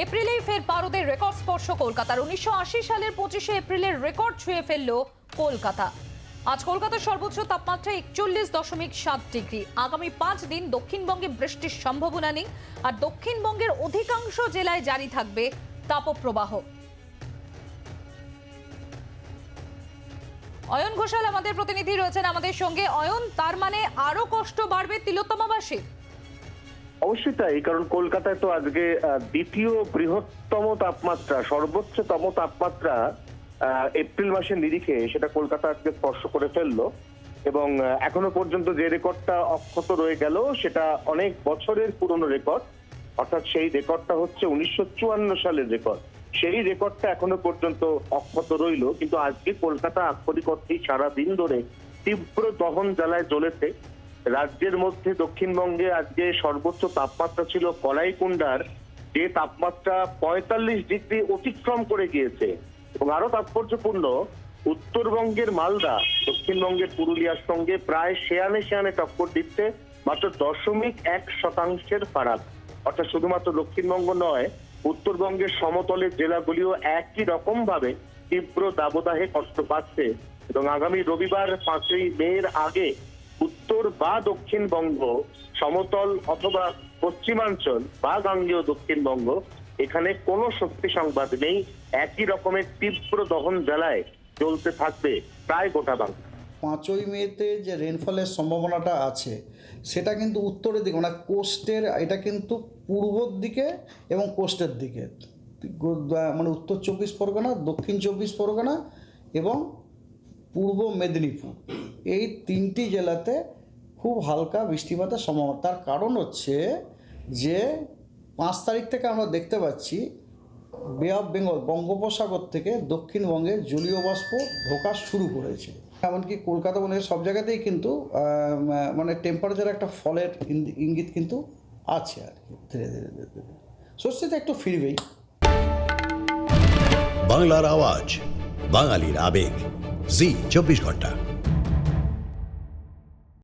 এপ্রিলেই ফের পারদের রেকর্ড স্পর্শ কলকাতার। উনিশশো আশি সালের পঁচিশে এপ্রিলের রেকর্ড ছুঁয়ে ফেলল কলকাতা। আজ কলকাতার সর্বোচ্চ তাপমাত্রা একচল্লিশ দশমিক সাত ডিগ্রি। আগামী পাঁচ দিন দক্ষিণবঙ্গে বৃষ্টির সম্ভাবনা নেই আর দক্ষিণবঙ্গের অধিকাংশ জেলায় জারি থাকবে তাপপ্রবাহ। অয়ন ঘোষাল, আমাদের প্রতিনিধি রয়েছেন আমাদের সঙ্গে। অয়ন, তার মানে আরও কষ্ট বাড়বে তিলোত্তমাবাসীর? অবশ্যই তাই, কারণ কলকাতায় তো আজকে দ্বিতীয় বৃহত্তম তাপমাত্রা, সর্বোচ্চতম তাপমাত্রা এপ্রিল মাসের নিরিখে সেটা কলকাতা আজকে স্পর্শ করে ফেলল। এবং এখনও পর্যন্ত যে রেকর্ডটা অক্ষত রয়ে গেল, সেটা অনেক বছরের পুরনো রেকর্ড। অর্থাৎ সেই রেকর্ডটা হচ্ছে উনিশশো চুয়ান্ন সালের রেকর্ড। সেই রেকর্ডটা এখনও পর্যন্ত অক্ষত রইল, কিন্তু আজকে কলকাতা আক্ষরিক অর্থেই সারাদিন ধরে তীব্র দহন জ্বালায় জ্বলেছে। রাজ্যের মধ্যে দক্ষিণবঙ্গে আজকে সর্বোচ্চ তাপমাত্রা ছিল কলাইকুণ্ডার, যে তাপমাত্রা পঁয়তাল্লিশ ডিগ্রি অতিক্রম করে গিয়েছে। এবং আরও তাৎপর্যপূর্ণ, উত্তরবঙ্গের মালদা, দক্ষিণবঙ্গের পুরুলিয়ার সঙ্গে প্রায় শেয়ানে শেয়ানে টক্কর দিচ্ছে, মাত্র দশমিক এক শতাংশের ফারাক। অর্থাৎ শুধুমাত্র দক্ষিণবঙ্গ নয়, উত্তরবঙ্গের সমতলের জেলাগুলিও একই রকম ভাবে তীব্র দাবদাহে কষ্ট পাচ্ছে এবং আগামী রবিবার পাঁচই মের আগে উত্তর বা দক্ষিণবঙ্গ সমতল অথবা পশ্চিমাঞ্চল বা গাঙ্গেয় দক্ষিণবঙ্গ এখানে কোনো শক্তি সংবাদ নেই। একই রকমের তীব্র দহন জ্বালায় চলতে থাকবে প্রায় গোটা বাংলা। পাঁচই মেতে যে রেনফলের সম্ভাবনাটা আছে, সেটা কিন্তু উত্তরের দিকে মানে কোস্টের এটা কিন্তু পূর্বর দিকে এবং কোস্টের দিকে। মানে উত্তর চব্বিশ পরগনা, দক্ষিণ চব্বিশ পরগনা এবং পূর্ব মেদিনীপুর। এই তিনটি জেলাতে খুব হালকা বৃষ্টিপাতের সম্ভাবনা। তার কারণ হচ্ছে যে পাঁচ তারিখ থেকে আমরা দেখতে পাচ্ছি বে অফ বেঙ্গল বঙ্গোপসাগর থেকে দক্ষিণবঙ্গে জলীয় বাষ্প ঢোকা শুরু করেছে। এমনকি কলকাতা মানে সব জায়গাতেই কিন্তু মানে টেম্পারেচার একটা ফলের ইঙ্গি- ইঙ্গিত কিন্তু আছে আর কি। ধীরে ধীরে ধীরে ধীরে। স্বস্তিতে একটু ফিরবেই। বাংলার আওয়াজ, বাঙালির আবেগ। জি, চব্বিশ ঘণ্টা।